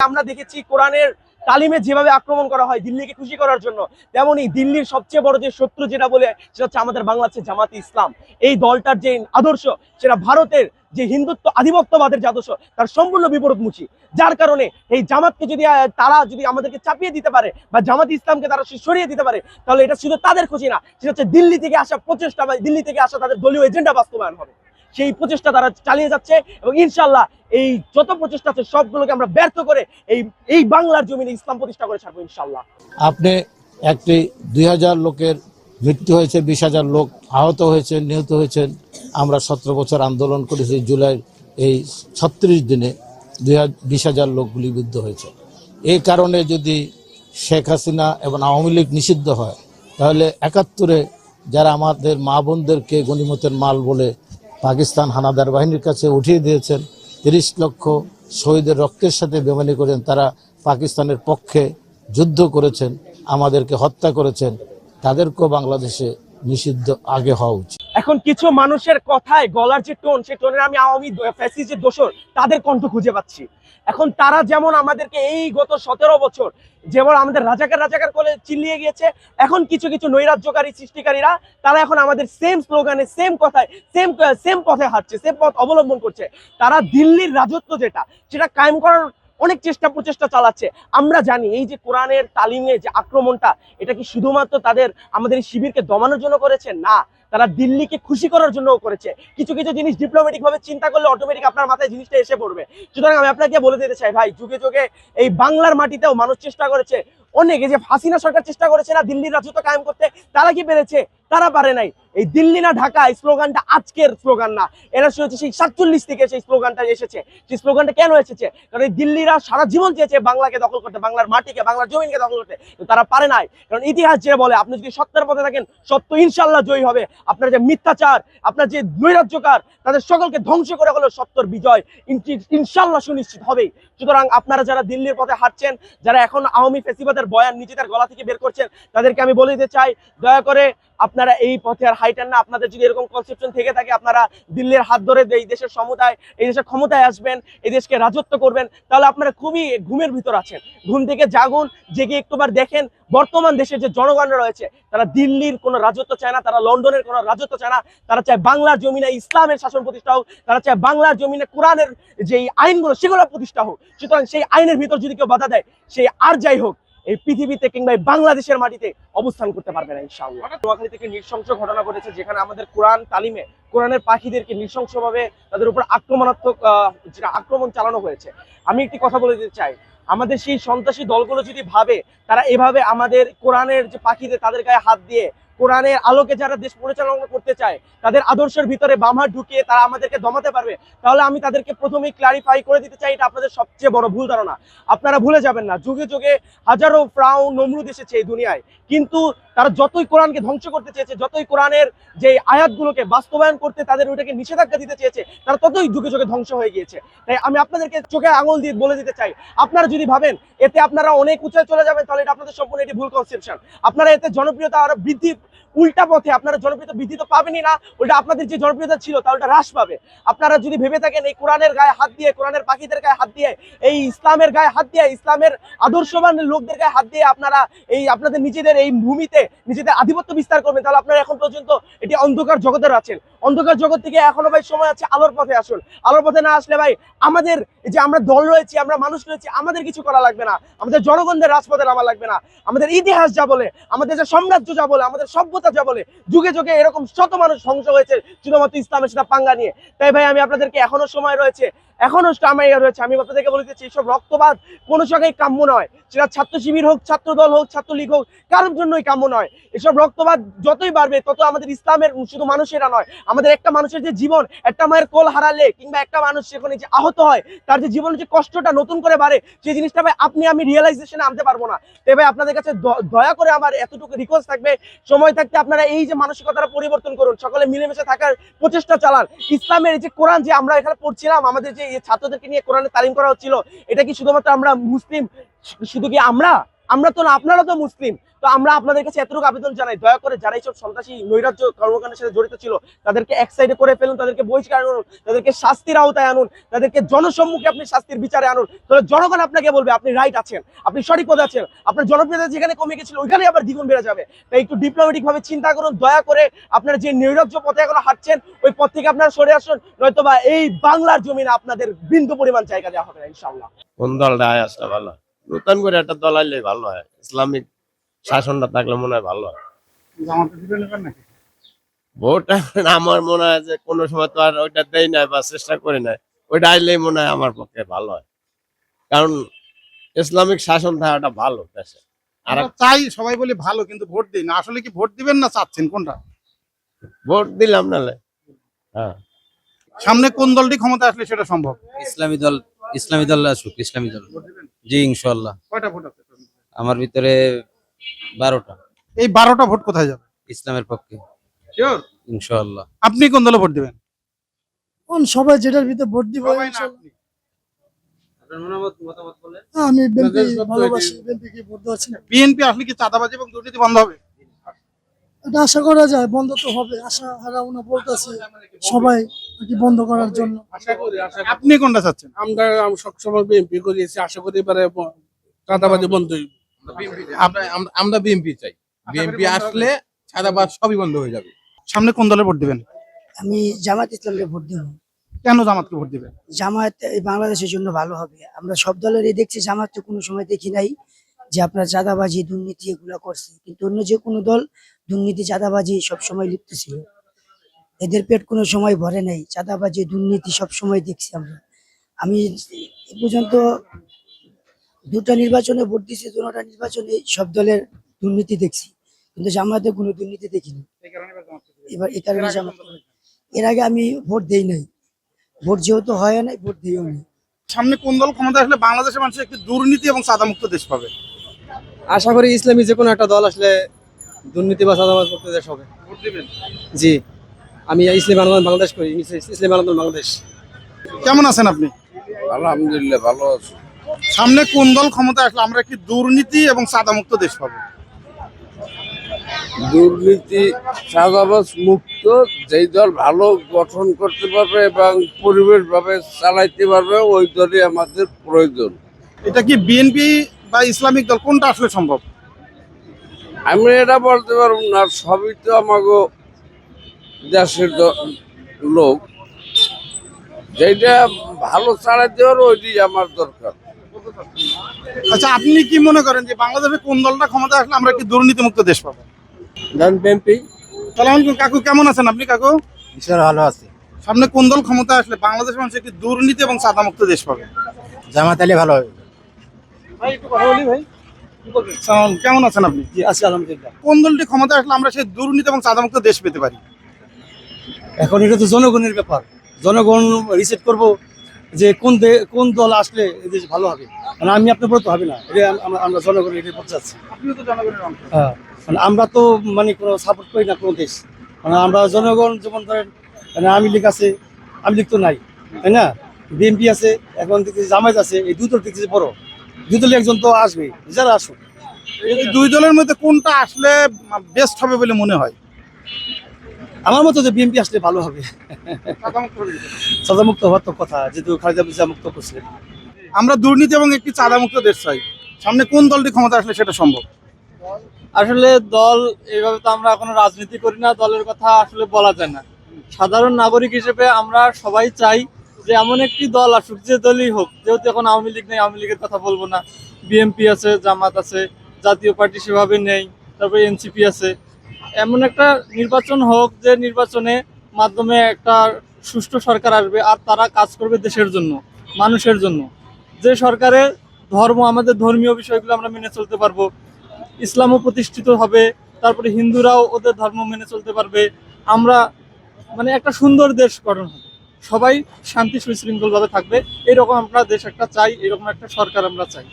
আমরা দেখেছি কোরআনের তালিমে যেভাবে আক্রমণ করা হয় দিল্লিকে খুশি করার জন্য, তেমনি দিল্লির সবচেয়ে বড় যে শত্রু যেটা বলে, সেটা হচ্ছে আমাদের বাংলাদেশের জামাতে ইসলাম। এই দলটার যে আদর্শ, সেটা ভারতের যে হিন্দুত্ব আধিপত্যবাদের যে তার সম্পূর্ণ বিপরীতমুখী। যার কারণে এই জামাতকে যদি তারা যদি আমাদেরকে চাপিয়ে দিতে পারে বা জামাত ইসলামকে তারা সরিয়ে দিতে পারে, তাহলে এটা শুধু তাদের খুশি না, সেটা হচ্ছে দিল্লি থেকে আসা প্রচেষ্টা বা দিল্লি থেকে আসা তাদের দলীয় এজেন্ডা বাস্তবায়ন হবে। সেই প্রচেষ্টা তারা চালিয়ে যাচ্ছে এবং ইনশাল্লাহ এই যত প্রচেষ্টা আছে সবগুলোকে আমরা ব্যর্থ করে এই এই বাংলার জমিনে ইসলাম প্রতিষ্ঠা করে ছাড়বো ইনশাল্লাহ আপনি একটি দুই হাজার লোকের মৃত্যু হয়েছে, বিশ হাজার লোক আহত হয়েছে নিহত হয়েছেন। আমরা সতেরো বছর আন্দোলন করেছি, জুলাই এই ছত্রিশ দিনে দুই বিশ হাজার লোক গুলিবিদ্ধ হয়েছে। এই কারণে যদি শেখ হাসিনা এবং আওয়ামী লীগ নিষিদ্ধ হয়, তাহলে একাত্তরে যারা আমাদের মা বোনদেরকে গণিমতের মাল বলে পাকিস্তান হানাদার বাহিনীর কাছে উঠিয়ে দিয়েছেন। তিরিশ লক্ষ শহীদের রক্তের সাথে বেমানি করেন তারা পাকিস্তানের পক্ষে যুদ্ধ করেছেন, আমাদেরকে হত্যা করেছেন। তাদেরকেও বাংলাদেশে নিষিদ্ধ আগে হওয়া উচিত। এখন কিছু মানুষের কথায় গলার যে টোন সেই টোনের আমি আওয়ামী ফ্যাসিস্টের দোষর, তাদের কণ্ঠ খুঁজে পাচ্ছি। এখন তারা যেমন আমাদেরকে এই গত সতেরো বছর যেমন আমাদের রাজাকার রাজাকার করে চিল্লিয়ে গিয়েছে, এখন কিছু কিছু নৈরাজ্যকারী সৃষ্টিকারীরা, তারা এখন আমাদের সেম স্লোগানে সেম কথায় সেম সেম পথে হাঁটছে সেম পথ অবলম্বন করছে। তারা দিল্লির রাজত্ব যেটা, সেটা কায়েম করার অনেক চেষ্টা প্রচেষ্টা চালাচ্ছে। আমরা জানি এই যে কোরআনের তালিমে যে আক্রমণটা, এটা কি শুধুমাত্র তাদের আমাদের শিবিরকে দমানোর জন্য করেছে? না। তারা দিল্লিকে খুশি করার জন্য করেছে। কিছু কিছু জিনিস ডিপ্লোম্যাটিক ভাবে চিন্তা করলে অটোমেটিক আপনার মাথায় জিনিসটা এসে পড়বে। সুতরাং আমি আপনাকে বলে দিতে চাই, ভাই, যুগে যুগে এই বাংলার মাটিতেও মানুষ চেষ্টা করেছে। অনেক যে হাসিনা সরকার চেষ্টা করেছে না দিল্লির রাজত্ব কায়েম করতে, তারা কি পেরেছে? তারা পারে নাই। এই দিল্লি না ঢাকা স্লোগানটা আজকের স্লোগান না। এরা শুনেছে সেই সাতচল্লিশ থেকে সেই স্লোগানটা এসেছে। সেই স্লোগানটা কেন এসেছে? কারণ এই দিল্লিরা সারা জীবন চেয়েছে বাংলাকে দখল করতে, বাংলার মাটিকে, বাংলার জমিনকে দখল করতে। তারা পারে নাই। কারণ ইতিহাস যে বলে, আপনি যদি সত্যের পথে থাকেন, সত্য ইনশাল্লাহ জয়ী হবে। আপনার যে মিথ্যাচার, আপনার যে নৈরাজ্যকার, তাদের সকলকে ধ্বংস করে হলো সত্যর বিজয়। ইনশাল্লাহ সুনিশ্চিত হবে সুতরাং আপনারা যারা দিল্লির পথে হাঁটছেন, যারা এখন আওয়ামী ফেসিবাদের বয়ান নিজেদের গলা থেকে বের করছেন, তাদেরকে আমি বলে দিতে চাই, দয়া করে আপনারা এই পথে আর হাইটান না। আপনাদের যদি এরকম কনসেপশন থেকে থাকে, আপনারা দিল্লির হাত ধরে এই দেশের সমুদায়, এই দেশের ক্ষমতায় আসবেন, এই দেশকে রাজত্ব করবেন, তাহলে আপনারা খুবই ঘুমের ভিতর আছেন। ঘুম থেকে জাগুন, জেগে একটুবার দেখেন, বর্তমান দেশের যে জনগণরা রয়েছে, তারা দিল্লির কোনো রাজত্ব চায় না, তারা লন্ডনের কোনো রাজত্ব চায় না, তারা চায় বাংলার জমিনে ইসলামের শাসন প্রতিষ্ঠা হোক, তারা চায় বাংলার জমিনে কোরআনের যে আইনগুলো, সেগুলো প্রতিষ্ঠা হোক। সুতরাং সেই আইনের ভিতর যদি কেউ বাধা দেয়, সে আর যাই হোক এই পৃথিবীতে কিংবা বাংলাদেশের মাটিতে অবস্থান করতে পারবে না, ইনশাআল্লাহ। থেকে নৃশংস ঘটনা ঘটেছে, যেখানে আমাদের কোরআন তালিমে, কোরআনের পাখিদেরকে নৃশংসভাবে তাদের উপর আক্রমণাত্মক যেটা আক্রমণ চালানো হয়েছে। আমি একটি কথা বলে দিতে চাই, আমাদের সেই সন্ত্রাসী দলগুলো যদি ভাবে, তারা এভাবে আমাদের কোরআনের যে পাখিদের তাদের গায়ে হাত দিয়ে কোরআনের আলোকে যারা দেশ পরিচালনা করতে চায়, তাদের আদর্শের ভিতরে বামহাট ঢুকিয়ে তারা আমাদেরকে দমাতে পারবে, তাহলে আমি তাদেরকে প্রথমেই ক্লারিফাই করে দিতে চাই, এটা আপনাদের সবচেয়ে বড় ভুল ধারণা। আপনারা ভুলে যাবেন না, যুগে যুগে হাজারো ফ্রাউ নমরুদ এসেছে এই দুনিয়ায়, কিন্তু তারা যতই কোরআনকে ধ্বংস করতে চেয়েছে, যতই কোরআনের যে আয়াতগুলোকে বাস্তবায়ন করতে তাদের ওইটাকে নিষেধাজ্ঞা দিতে চেয়েছে, তারা ততই যুগে যুগে ধ্বংস হয়ে গিয়েছে। তাই আমি আপনাদেরকে চোখে আঙুল দিয়ে বলে দিতে চাই, আপনারা যদি ভাবেন এতে আপনারা অনেক উঁচায় চলে যাবেন, তাহলে এটা আপনাদের সম্পূর্ণ এটি ভুল কনসেপশন আপনারা এতে জনপ্রিয়তা আরও বৃদ্ধি উল্টা পথে আপনারা জনপ্রিয়তা বৃদ্ধি তো পাবেনই না, উল্টা আপনাদের যে জনপ্রিয়তা ছিল তা ওটা হ্রাস পাবে। আপনারা যদি ভেবে থাকেন, এই কোরআনের গায়ে হাত দিয়ে, কোরআনের পাখিদের গায়ে হাত দিয়ে, এই ইসলামের গায়ে হাত দিয়ে, ইসলামের আদর্শবান লোকদের গায়ে হাত দিয়ে আপনারা এই আপনাদের নিজেদের এই ভূমিতে নিজেদের আধিপত্য বিস্তার করবেন, তাহলে আপনারা এখন পর্যন্ত এটি অন্ধকার জগতের আছেন অন্ধকার জগৎ থেকে এখনও ভাই সময় আছে, আলোর পথে আসুন। আলোর পথে না আসলে ভাই, আমাদের যে আমরা দল রয়েছি, আমরা মানুষ রয়েছি, আমাদের কিছু করা লাগবে না। আমাদের জনগণদের রাজপথে নামা লাগবে না। আমাদের ইতিহাস যা বলে, আমাদের যে সাম্রাজ্য যা বলে, আমাদের সভ্যতা যা বলে, যুগে যুগে এরকম শত মানুষ ধ্বংস হয়েছে, শুধুমাত্র ইসলামের সেটা পাঙ্গা নিয়ে। তাই ভাই, আমি আপনাদেরকে এখনও সময় রয়েছে, এখনও সময় রয়েছে। আমি আপনাদেরকে বলে দিচ্ছি এইসব রক্তপাত কোনো জায়গায় কাম্য নয়। সেটা ছাত্র শিবির হোক, ছাত্র দল হোক ছাত্রলীগ হোক, কারোর জন্যই কাম্য নয়। এসব রক্তপাত যতই বাড়বে, তত আমাদের ইসলামের শুধু মানুষেরা নয়, আমাদের একটা মানুষের যে জীবন, একটা মায়ের কোল হারালে কিংবা একটা মানুষ সেখানে যে আহত হয়, তার যে জীবনের যে কষ্টটা নতুন করে বাড়ে, সেই জিনিসটা ভাই, আপনি আমি রিয়েলাইজেশনে আনতে পারব না। তাই ভাই, আপনাদের কাছে দয়া করে আমার এতটুকু রিকোয়েস্ট থাকবে, সময় থাকতে আপনারা এই যে মানসিকতাটা পরিবর্তন করুন, সকলে মিলেমিশে থাকার প্রচেষ্টা চালান। ইসলামের যে কোরআন যে আমরা এখানে পড়ছিলাম, আমাদের যে ছাত্রদেরকে নিয়ে কোরআনে তালিম করা হচ্ছিল, এটা কি শুধুমাত্র আমরা মুসলিম, শুধু কি আমরা? আমরা তো না, আপনারা তো মুসলিম। তো আমরা আপনাদের কাছে এতটুকু আবেদন জানাই, দয়া করে যারা এইসব সন্ত্রাসী নৈরাজ্য কর্মকাণ্ডের সাথে জড়িত ছিল, তাদেরকে এক সাইডে করে ফেলুন, তাদেরকে বহিষ্কার আনুন তাদেরকে শাস্তির আওতায় আনুন, তাদেরকে জনসম্মুখে আপনি শাস্তির বিচারে আনুন। তাহলে জনগণ আপনাকে বলবে, আপনি রাইট আছেন, আপনি সঠিক পদে আছেন, আপনার জনপ্রিয়তা যেখানে কমে গেছিল, ওইখানে আবার দ্বিগুণ বেড়ে যাবে। তাই একটু ডিপ্লোমেটিক ভাবে চিন্তা করুন, দয়া করে আপনারা যে নৈরাজ্য পথে এখনও হাঁটছেন, ওই পথ থেকে আপনারা সরে আসুন, নয়তোবা এই বাংলার জমিনে আপনাদের বিন্দু পরিমাণ জায়গা দেওয়া হবে না ইনশাল্লাহ নতুন করে একটা দল আইলে ভালো হয়। ইসলামিক শাসনটা থাকলে মনে হয় ভালো হয়। ভোট আমার মনে হয় যে কোনো সময় তো আর ওইটা দেই নাই বা চেষ্টা করি নাই। ওইটা আইলেই মনে হয় আমার পক্ষে ভালো হয়। কারণ ইসলামিক শাসন থাকাটা ভালো দেশে। আর চাই সবাই বলি ভালো কিন্তু ভোট দিই না। আসলে কি ভোট দিবেন না চাচ্ছেন? কোনটা? ভোট দিলাম নালে। হ্যাঁ। সামনে কোন দলটি ক্ষমতা আসলে সেটা সম্ভব? ইসলামী দল ইসলামী দল আসুক ইসলামী দল। জি ইনশাল্লাহ কয়টা ভোট আছে? আমার ভিতরে বারোটা। এই বারোটা ভোট কোথায় যাবে? ইসলামের পক্ষে। ইনশাল্লাহ আপনি কোন দলে ভোট দিবেন? কোন সবাই যেটার ভিতরে ভোট দিব আমি বিএনপি ভালোবাসি কে ভোট দেওয়াচ্ছি বিএনপি আসলে কি চাঁদাবাজি এবং দুর্নীতি বন্ধ হবে? এটা আশা করা যায় বন্ধ তো হবে আশা হারাউনা বলতেছে সবাই বন্ধ করার জন্য। আশা করি আশা করি। আপনি কোনটা চাচ্ছেন? আমরা আমরা সবসময় বিএনপি করেছি আশা করি এবারে ব- চাঁদাবাজি বন্ধ হইবে। আমরা আমরা- আমরা বিএনপি চাই। বিএনপি আসলে ছাদাবাদ সবই বন্ধ হয়ে যাবে। সামনে কোন দলে ভোট দিবেন? আমি জামাত ইসলামকে ভোট দেব। কেন জামাতকে ভোট দিবেন? জামাত এই বাংলাদেশের জন্য ভালো হবে। আমরা সব দলেরই দেখছি জামাত তো কোনো সময় দেখি নাই যে আপনার চাঁদাবাজি দুর্নীতি এগুলা করছে। কিন্তু অন্য যে কোনো দল দুর্নীতি চাঁদাবাজি সব সময় লিপ্ত ছিল। এদের পেট কোনো সময় ভরে নাই চাঁদাবাজি দুর্নীতি সব সময় দেখছি আমরা। আমি এ পর্যন্ত দুটা নির্বাচনে ভোট দিয়েছি দুটা নির্বাচনে সব দলের দুর্নীতি দেখছি। কিন্তু জামাতে কোনো দুর্নীতি দেখিনি। এবার এই কারণে জামাত এর আগে আমি ভোট দেই নাই। ভোট যেহেতু হয় নাই ভোট দিইও নাই। সামনে কোন দল ক্ষমতা আসলে বাংলাদেশের মানুষ একটি দুর্নীতি এবং চাঁদামুক্ত দেশ পাবে? আশা করি ইসলামী যে কোনো একটা দল আসলে দুর্নীতি বা চাঁদাবাজ মুক্ত দেশ হবে। ভোট দিবেন? জি। আমি ইসলামী আন্দোলন বাংলাদেশ করি ইসলামী আন্দোলন বাংলাদেশ। কেমন আছেন আপনি? আলহামদুলিল্লাহ ভালো আছে। সামনে কোন দল ক্ষমতা আসলে আমরা কি দুর্নীতি এবং চাঁদামুক্ত দেশ পাবো? দুর্নীতি চাঁদাবাজ মুক্ত যেই দল ভালো গঠন করতে পারবে এবং পরিবেশ ভাবে চালাইতে পারবে ওই দলই আমাদের প্রয়োজন। এটা কি বিএনপি বা ইসলামিক দল কোনটা আসলে সম্ভব? আমি এটা বলতে পারব না সবই তো আমাকে দেশের লোক যেটা ভালো চালাইতে পারবে ওইটি আমার দরকার। আচ্ছা আপনি কি মনে করেন যে বাংলাদেশে কোন দলটা ক্ষমতা আসলে আমরা কি দুর্নীতিমুক্ত দেশ পাবো? দেন বিএনপি। সালাম কাকু কেমন আছেন আপনি কাকু? ঈশ্বর ভালো আছে। সামনে কোন দল ক্ষমতা আসলে বাংলাদেশের মানুষ একটি দুর্নীতি এবং চাঁদামুক্ত দেশ পাবে? জামাত আলী ভালো হবে। ভাই একটু কথা বলি ভাই। কেমন আছেন আপনি? জি আছি আলহামদুলিল্লাহ। কোন দলটি ক্ষমতা আসলে আমরা সেই দুর্নীতি এবং চাঁদামুক্ত দেশ পেতে পারি? এখন এটা তো জনগণের ব্যাপার। জনগণ রিসেট করব যে কোন দে- কোন দল আসলে দেশ ভালো হবে। মানে আমি আপনার বলতে হবে না এটা আমরা আমরা জনগণ এটা বলতে চাচ্ছি অংশ। হ্যাঁ মানে আমরা তো মানে কোনো সাপোর্ট করি না কোনো দেশ। মানে আমরা জনগণ যেমন ধরেন মানে আমি লীগ আছে আমি লীগ তো নাই তাই না? বিএনপি আছে এখন দেখতেছি জামায়াত আছে এই দুটো দেখতেছি বড়। দুটো একজন তো আসবে যারা আসুক। এই দুই দলের মধ্যে কোনটা আসলে বেস্ট হবে বলে মনে হয়? আমার মতো যে বিএনপি আসলে ভালো হবে। সাজামুক্ত হওয়ার তো কথা, যেহেতু খালেদা জিয়া মুক্ত করছিলেন আমরা দুর্নীতি এবং একটি চাঁদামুক্ত দেশ চাই। সামনে কোন দলটি ক্ষমতা আসলে সেটা সম্ভব? আসলে দল এইভাবে তো আমরা কোনো রাজনীতি করি না, দলের কথা আসলে বলা যায় না। সাধারণ নাগরিক হিসেবে আমরা সবাই চাই যে এমন একটি দল আসুক, যে দলই হোক। যেহেতু এখন আওয়ামী লীগ নেই, আওয়ামী লীগের কথা বলব না। বিএনপি আছে, জামাত আছে, জাতীয় পার্টি সেভাবে নেই, তারপরে এনসিপি আছে। এমন একটা নির্বাচন হোক যে নির্বাচনে মাধ্যমে একটা সুষ্ঠু সরকার আসবে আর তারা কাজ করবে দেশের জন্য, মানুষের জন্য। যে সরকারে ধর্ম, আমাদের ধর্মীয় বিষয়গুলো আমরা মেনে চলতে পারব, ইসলামও প্রতিষ্ঠিত হবে, তারপরে হিন্দুরাও ওদের ধর্ম মেনে চলতে পারবে, আমরা মানে একটা সুন্দর দেশ গঠন হবে। সবাই শান্তি, সুশৃঙ্খলভাবে থাকবে, এরকম আমরা দেশ একটা চাই, এরকম একটা সরকার আমরা চাই।